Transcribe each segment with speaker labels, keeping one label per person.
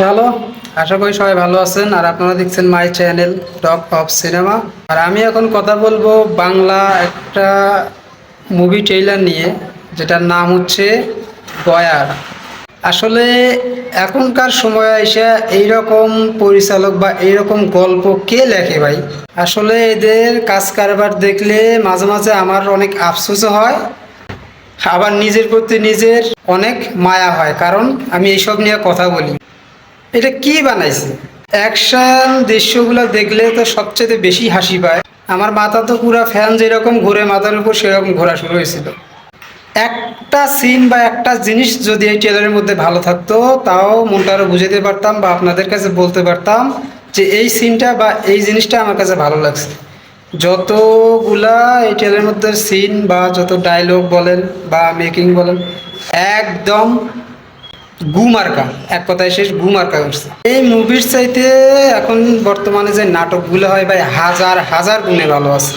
Speaker 1: Hello আশা করি সবাই ভালো আছেন আর আপনারা দেখছেন my channel talk of cinema. আর আমি এখন কথা বলব বাংলা একটা মুভি ট্রেইলার নিয়ে, যেটার নাম হচ্ছে গয়ার। আসলে এখনকার সময় এসে এইরকম পরিচালক বা এইরকম গল্প কে লেখে ভাই? আসলে এদের কাজ কারবার দেখলে মাঝে মাঝে আমার অনেক আফসোসও হয়, আবার নিজের প্রতি নিজের অনেক মায়া হয়। কারণ আমি এইসব নিয়ে কথা বলি। এটা কি বানাইছে? অ্যাকশন দৃশ্যগুলো দেখলে তো সবচেয়ে বেশি হাসি পায়। আমার মাথা তো পুরো ফ্যান যেরকম ঘুরে, মাথার উপর সেরকম ঘোরা শুরু হয়েছিল। একটা সিন বা একটা জিনিস যদি এই ট্রেলারের মধ্যে ভালো থাকতো, তাও মনটা আরও বুঝাতে পারতাম বা আপনাদের কাছে বলতে পারতাম যে এই সিনটা বা এই জিনিসটা আমার কাছে ভালো লাগছে। যতগুলা এই ট্রেলারের মধ্যে সিন বা যত ডায়লগ বলেন বা মেকিং বলেন, একদম গুমার্কা এক কথায় শেষ গুমার্কা করছে এই মুভির চাইতে এখন বর্তমানে যে নাটকগুলো হয় ভাই, হাজার হাজার গুণে ভালো আছে।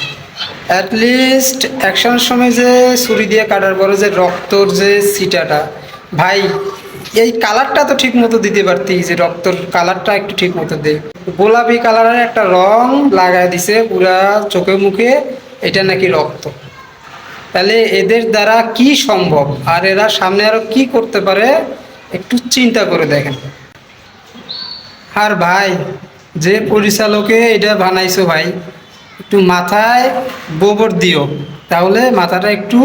Speaker 1: অ্যাটলিস্ট অ্যাকশনের সময় যে ছুরি দিয়ে কাটার পরে যে রক্তর যে সিটাটা ভাই, এই কালারটা তো ঠিক মতো দিতে পারতি, যে রক্তর কালারটা একটু ঠিক মতো দে গোলাপি কালারের একটা রং লাগায় দিছে, পুরা চোখে মুখে, এটা নাকি রক্ত। তাহলে এদের দ্বারা কি সম্ভব? আর এরা সামনে আরও কি করতে পারে? একটু চিন্তা করে দেখেন। আর ভাই, যে পরিচালকে এটা বানাইছো ভাই, একটু মাথায় গোবর দিও। তাহলে মাথাটা একটু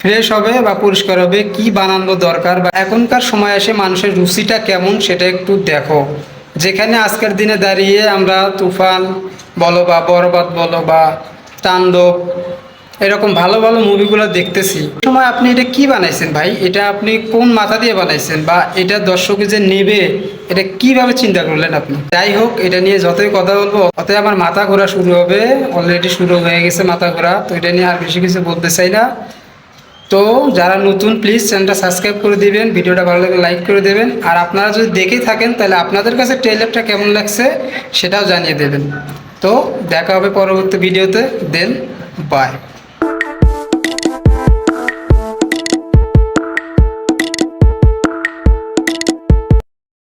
Speaker 1: ফ্রেশ হবে বা পরিষ্কার হবে, কি বানানো দরকার বা এখনকার সময় এসে মানুষের রুচিটা কেমন সেটা একটু দেখো। যেখানে আজকের দিনে দাঁড়িয়ে আমরা তুফান বলো বা বরবাদ বলো বা তাণ্ডব এরকম ভালো ভালো মুভিগুলো দেখতেছি। সময় আপনি এটা কি বানাইছেন ভাই? এটা আপনি কোন মাথা দিয়ে বানাইছেন বা এটা দর্শকে যে নেবে, এটা কীভাবে চিন্তা করলেন আপনি? যাই হোক, এটা নিয়ে যতই কথা বলব ততই আমার মাথা ঘোরা শুরু হবে। অলরেডি শুরু হয়ে গেছে মাথা ঘোরা, তো এটা নিয়ে আর বেশি কিছু বলতে চাই না। তো যারা নতুন প্লিজ চ্যানেলটা সাবস্ক্রাইব করে দিবেন, ভিডিওটা ভালো লাগলে লাইক করে দেবেন। আর আপনারা যদি দেখে থাকেন, তাহলে আপনাদের কাছে ট্রেলারটা কেমন লাগছে, সেটাও জানিয়ে দেবেন। তো দেখা হবে পরবর্তী ভিডিওতে দেন বাই